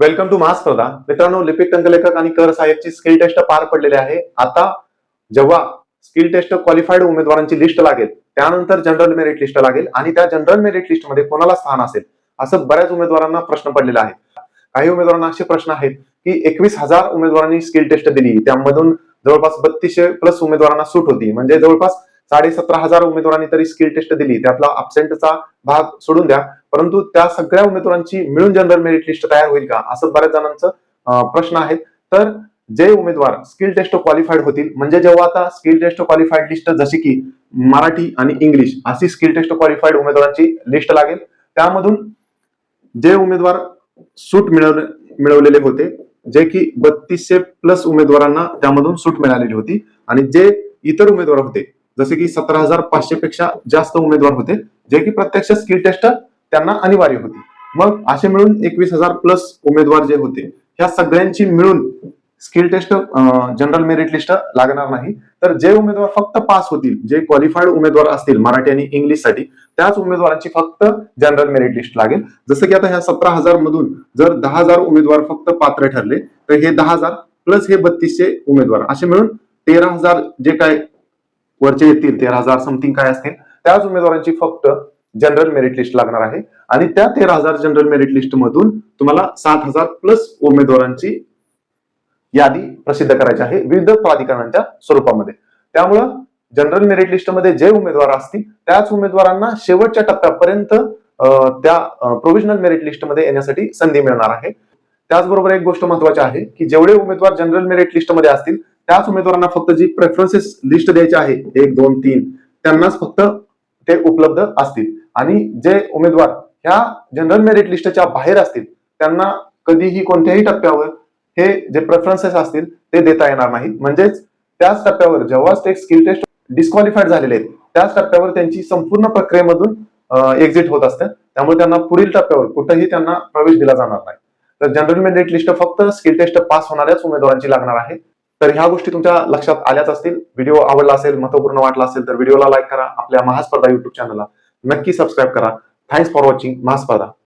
Welcome to महास्पर्धा मित्रांनो लिपिक टंकलेखक आणि कर साहेबची स्किल टेस्ट पार पडलेली आहे. आता जेव्हा स्किल टेस्ट क्वालिफाईड उमेदवारांची लिस्ट लागेल त्यानंतर जनरल मेरिट लिस्ट लागेल आणि त्या जनरल मेरिट लिस्टमध्ये कोणाला स्थान असेल असं बऱ्याच उमेदवारांना प्रश्न पडलेला आहे. काही उमेदवारांना असे प्रश्न आहेत की एकवीस हजार उमेदवारांनी स्किल टेस्ट दिली. त्यामधून जवळपास बत्तीसशे प्लस उमेदवारांना सूट होती. म्हणजे जवळपास साडे सतरा हजार उमेदवारांनी तरी स्किल टेस्ट दिली. त्यातला अबसेंटचा भाग सोडून द्या. परंतु त्या सगळ्या उमेदवारांची मिळून जनरल मेरिट लिस्ट तयार होईल का? असं बऱ्याच जणांचं प्रश्न आहेत. तर जे उमेदवार स्किल टेस्ट क्वालिफाईड होतील म्हणजे जेव्हा आता स्किल टेस्ट क्वालिफाईड लिस्ट जशी की मराठी आणि इंग्लिश अशी स्किल टेस्ट क्वालिफाईड उमेदवारांची लिस्ट लागेल. त्यामधून जे उमेदवार सूट मिळवले मिळवलेले होते जे की बत्तीसशे प्लस उमेदवारांना त्यामधून सूट मिळालेली होती आणि जे इतर उमेदवार होते जसे की सतरा हजार पाचशे पेक्षा जास्त उमेदवार होते जे की प्रत्यक्ष स्किल टेस्ट त्यांना अनिवार्य होती. मग असे मिळून एकवीस हजार प्लस उमेदवार जे होते ह्या सगळ्यांची मिळून skill test general merit list लागणार नाही. तर जे उमेदवार फक्त पास होतील जे क्वालिफाईड उमेदवार असतील मराठी आणि इंग्लिशसाठी त्याच उमेदवारांची फक्त जनरल मेरिट लिस्ट लागेल. जसं की आता ह्या सतरा हजार मधून जर दहा हजार उमेदवार फक्त पात्र ठरले तर हे दहा हजार प्लस हे बत्तीसशे उमेदवार. असे मिळून तेरा हजार जे काय वरचे येतील तेरा हजार समथिंग काय असतील त्याच उमेदवारांची फक्त जनरल मेरिट लिस्ट लागणार आहे. आणि त्या तेरा हजार जनरल मेरिट लिस्ट मधून तुम्हाला सात हजार प्लस उमेदवारांची यादी प्रसिद्ध करायची आहे विविध प्राधिकरणांच्या स्वरूपामध्ये. त्यामुळं जनरल मेरिट लिस्टमध्ये जे उमेदवार असतील त्याच उमेदवारांना शेवटच्या टप्प्यापर्यंत त्या प्रोव्हिजनल मेरिट लिस्टमध्ये येण्यासाठी संधी मिळणार आहे. त्याचबरोबर एक गोष्ट महत्वाची आहे की जेवढे उमेदवार जनरल मेरिट लिस्टमध्ये असतील त्याच उमेदवारांना फक्त जी प्रेफरन्सेस लिस्ट द्यायची आहे एक दोन तीन त्यांनाच फक्त ते उपलब्ध असतील. आणि जे उमेदवार ह्या जनरल मेरिट लिस्टच्या बाहेर असतील त्यांना कधीही कोणत्याही टप्प्यावर हे जे प्रेफरन्सेस असतील ते देता येणार नाहीत. म्हणजेच त्याच टप्प्यावर जेव्हा ते स्किल टेस्ट डिस्क्वालिफाईड झालेले आहेत त्याच टप्प्यावर त्यांची संपूर्ण प्रक्रियेमधून एक्झिट होत असते. त्यामुळे त्यांना पुढील टप्प्यावर कुठेही त्यांना प्रवेश दिला जाणार नाही. तर जनरल मेरिट लिस्ट फक्त स्किल टेस्ट पास होणाऱ्याच उमेदवारांची लागणार आहे. तर ह्या गोष्टी तुमच्या लक्षात आल्याच असतील. व्हिडिओ आवडला असेल महत्त्वपूर्ण वाटला असेल तर व्हिडिओला लाईक करा. आपल्या महास्पर्धा युट्यूब चॅनलला नक्की सबस्क्राईब करा. Thanks for watching महास्पर्धा